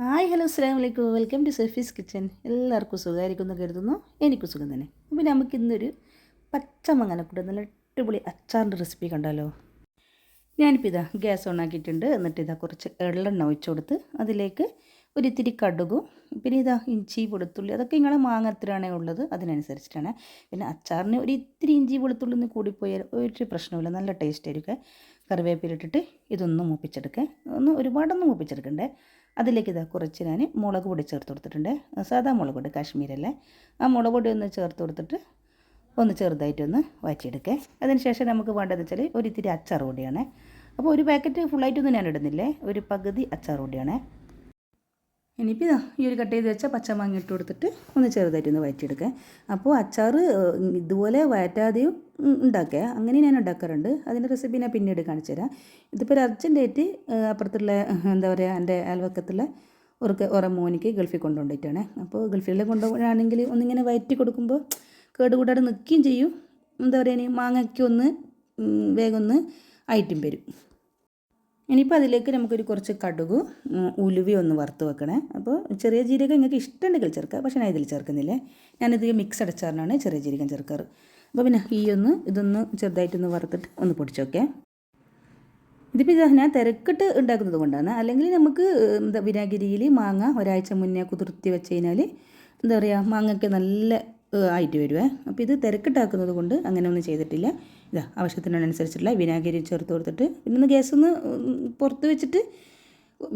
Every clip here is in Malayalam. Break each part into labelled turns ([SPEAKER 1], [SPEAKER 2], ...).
[SPEAKER 1] ഹായ് ഹലോ അസ്സാം വലൈക്കും വെൽക്കം ടു സെഫീസ് കിച്ചൻ. എല്ലാവർക്കും സുഖമായിരിക്കും എന്ന് കരുതുന്നു. എനിക്കും സുഖം തന്നെ. അപ്പോൾ നമുക്ക് ഇന്നൊരു പച്ചമങ്ങനെ കൂടെ നല്ല അടിപൊളി അച്ചാറിന്റെ റെസിപ്പി കണ്ടാലോ? ഞാനിപ്പോൾ ഇതാ ഗ്യാസ് ഓൺ ആക്കിയിട്ടുണ്ട്. എന്നിട്ട് ഇതാ കുറച്ച് എള്ളെണ്ണ ഒഴിച്ചു കൊടുത്ത് അതിലേക്ക് ഒരു ഇത്തിരി കടുകും പിന്നെ ഇതാ ഇഞ്ചി വെളുത്തുള്ളി അതൊക്കെ നിങ്ങളെ മാങ്ങ എത്രയാണേ ഉള്ളത്. അതിനനുസരിച്ചിട്ടാണ്. പിന്നെ അച്ചാറിന് ഒരു ഇത്തിരി ഇഞ്ചി വെളുത്തുള്ളി ഒന്ന് കൂടിപ്പോയാൽ ഒരു പ്രശ്നമില്ല നല്ല ടേസ്റ്റ് ആയിരിക്കും. കറിവേപ്പിലിട്ടിട്ട് ഇതൊന്ന് മൂപ്പിച്ചെടുക്കുക ഒന്ന് ഒരുപാടൊന്നും മൂപ്പിച്ചെടുക്കണ്ടേ? അതിലേക്ക് ഇതാ കുറച്ച് ഞാൻ മുളക് പൊടി ചേർത്ത് കൊടുത്തിട്ടുണ്ട്. സാധാ മുളക് പൊടി കാശ്മീരല്ലേ ആ മുളക് പൊടി ഒന്ന് ചേർത്ത് കൊടുത്തിട്ട് ഒന്ന് ചെറുതായിട്ടൊന്ന് വഴറ്റിയെടുക്കുക അതിന് ശേഷം നമുക്ക് വേണ്ടതെന്ന് വെച്ചാൽ ഒരിത്തിരി അച്ചാർ പൊടിയാണ്. അപ്പോൾ ഒരു പാക്കറ്റ് ഫുള്ളായിട്ടൊന്നും ഞാൻ ഇടുന്നില്ലേ? ഒരു പകുതി അച്ചാർ പൊടിയാണ്. ഇനിയിപ്പോൾ ഈ ഒരു കട്ട് ചെയ്ത് വെച്ച പച്ചമാങ്ങ ഇട്ട് കൊടുത്തിട്ട് ഒന്ന് ചെറുതായിട്ടൊന്ന് വഴറ്റിയെടുക്കുക അപ്പോൾ അച്ചാർ ഇതുപോലെ വഴറ്റാതെയും ഉണ്ടാക്കുക അങ്ങനെ ഞാൻ ഉണ്ടാക്കാറുണ്ട്. അതിന്റെ റെസിപ്പി ഞാൻ പിന്നീട് കാണിച്ചു തരാം. ഇതിപ്പോൾ ഒരു അർജന്റായിട്ട് അപ്പുറത്തുള്ള എന്താ പറയുക എന്റെ അയൽവക്കത്തുള്ള ഉറക്ക ഒരു മോനിക്ക് ഗൾഫിൽ കൊണ്ടുകൊണ്ടിട്ടാണ് അപ്പോൾ ഗൾഫിലെ കൊണ്ടുപോകുകയാണെങ്കിൽ ഒന്നിങ്ങനെ വയറ്റി കൊടുക്കുമ്പോൾ കേടുകൂടാതെ നിൽക്കുകയും ചെയ്യും. എന്താ പറയുക മാങ്ങയ്ക്ക് ഒന്ന് വേഗം ഒന്ന് ആയിട്ടും വരും. ഇനിയിപ്പോൾ അതിലേക്ക് നമുക്കൊരു കുറച്ച് കടുക് ഉലുവി ഒന്ന് വറുത്ത് വെക്കണേ. അപ്പോൾ ചെറിയ ജീരകം നിങ്ങൾക്ക് ഇഷ്ടമുണ്ടെങ്കിൽ ചേർക്കുക പക്ഷേ ഞാൻ ഇതിൽ ചേർക്കുന്നില്ലേ? ഞാനിത് മിക്സ് അടച്ചാറിനാണ് ചെറിയ ജീരകം ചേർക്കാറ്. അപ്പോൾ പിന്നെ ഈ ഒന്ന് ഇതൊന്ന് ചെറുതായിട്ടൊന്ന് വറുത്തിട്ട് ഒന്ന് പൊടിച്ച് വെക്കേ. ഇതിപ്പോൾ ഇത് ഞാൻ തിരക്കിട്ട് ഉണ്ടാക്കുന്നത് കൊണ്ടാണ്. അല്ലെങ്കിൽ നമുക്ക് എന്താ വിനാഗിരിയിൽ മാങ്ങ ഒരാഴ്ച മുന്നേ കുതിർത്തി വെച്ച് കഴിഞ്ഞാൽ എന്താ പറയുക മാങ്ങയ്ക്ക് നല്ല ആയിട്ട് വരുവേ. അപ്പോൾ ഇത് തിരക്കിട്ടാക്കുന്നത് കൊണ്ട് അങ്ങനെ ഒന്നും ചെയ്തിട്ടില്ല. ഇതാ ആവശ്യത്തിനനുസരിച്ചുള്ള വിനാഗിരി ചേർത്ത് കൊടുത്തിട്ട് പിന്നെ ഒന്ന് ഗ്യാസ് ഒന്ന് പുറത്ത് വെച്ചിട്ട്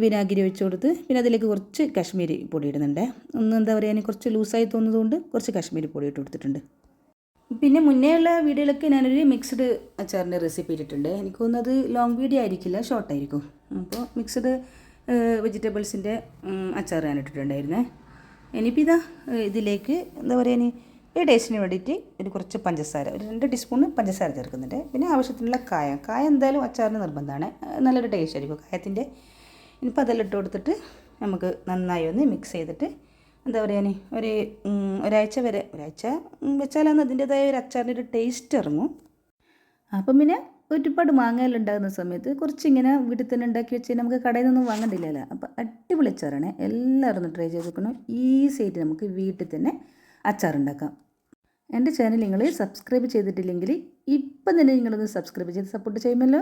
[SPEAKER 1] വിനാഗിരി വെച്ച് കൊടുത്ത് പിന്നെ അതിലേക്ക് കുറച്ച് കാശ്മീരി പൊടി ഇടുന്നുണ്ട്. ഒന്ന് എന്താ പറയുക കുറച്ച് ലൂസായി തോന്നുന്നതുകൊണ്ട് കുറച്ച് കാശ്മീരി പൊടി ഇട്ട് കൊടുത്തിട്ടുണ്ട്. പിന്നെ മുന്നേ ഉള്ള വീഡിയോയിലൊക്കെ ഞാനൊരു മിക്സ്ഡ് അച്ചാറിന്റെ റെസിപ്പി ഇട്ടിട്ടുണ്ട്. എനിക്ക് തോന്നുന്നത് ലോങ് വീഡിയോ ആയിരിക്കില്ല ഷോർട്ടായിരിക്കും അപ്പോൾ മിക്സ്ഡ് വെജിറ്റബിൾസിന്റെ അച്ചാർ ഞാൻ ഇട്ടിട്ടുണ്ടായിരുന്നേ. ഇനിയിപ്പോൾ ഇതാ ഇതിലേക്ക് എന്താ പറയുക ഇനി? ഈ ടേസ്റ്റിന് വേണ്ടിയിട്ട് ഒരു കുറച്ച് പഞ്ചസാര ഒരു രണ്ട് ടീസ്പൂൺ പഞ്ചസാര ചേർക്കുന്നുണ്ട്. പിന്നെ ആവശ്യത്തിനുള്ള കായ. കായ എന്തായാലും അച്ചാറിന് നിർബന്ധമാണ്. നല്ലൊരു ടേസ്റ്റ് ആയിരിക്കും കായത്തിന്റെ. ഇനിയിപ്പോൾ അതെല്ലാം ഇട്ട് കൊടുത്തിട്ട് നമുക്ക് നന്നായി ഒന്ന് മിക്സ് ചെയ്തിട്ട് എന്താ പറയുക ഒരു ഒരാഴ്ച വരെ ഒരാഴ്ച വെച്ചാലാണ് അതിന്റേതായ ഒരു അച്ചാറിന്റെ ഒരു ടേസ്റ്റ് ഇറങ്ങും. അപ്പം പിന്നെ ഒരുപാട് മാങ്ങയെല്ലാം ഉണ്ടാകുന്ന സമയത്ത് കുറച്ചിങ്ങനെ വീട്ടിൽ തന്നെ ഉണ്ടാക്കി വെച്ച് നമുക്ക് കടയിൽ നിന്നൊന്നും വാങ്ങണ്ടില്ലല്ലോ. അപ്പോൾ അടിപൊളി അച്ചാറാണ്. എല്ലാവരും ഒന്ന് ട്രൈ ചെയ്ത് നോക്കണം. ഈസി ആയിട്ട് നമുക്ക് വീട്ടിൽ തന്നെ അച്ചാറുണ്ടാക്കാം എന്റെ ചാനൽ നിങ്ങൾ സബ്സ്ക്രൈബ് ചെയ്തിട്ടില്ലെങ്കിൽ ഇപ്പം തന്നെ നിങ്ങളൊന്ന് സബ്സ്ക്രൈബ് ചെയ്ത് സപ്പോർട്ട് ചെയ്യുമല്ലോ.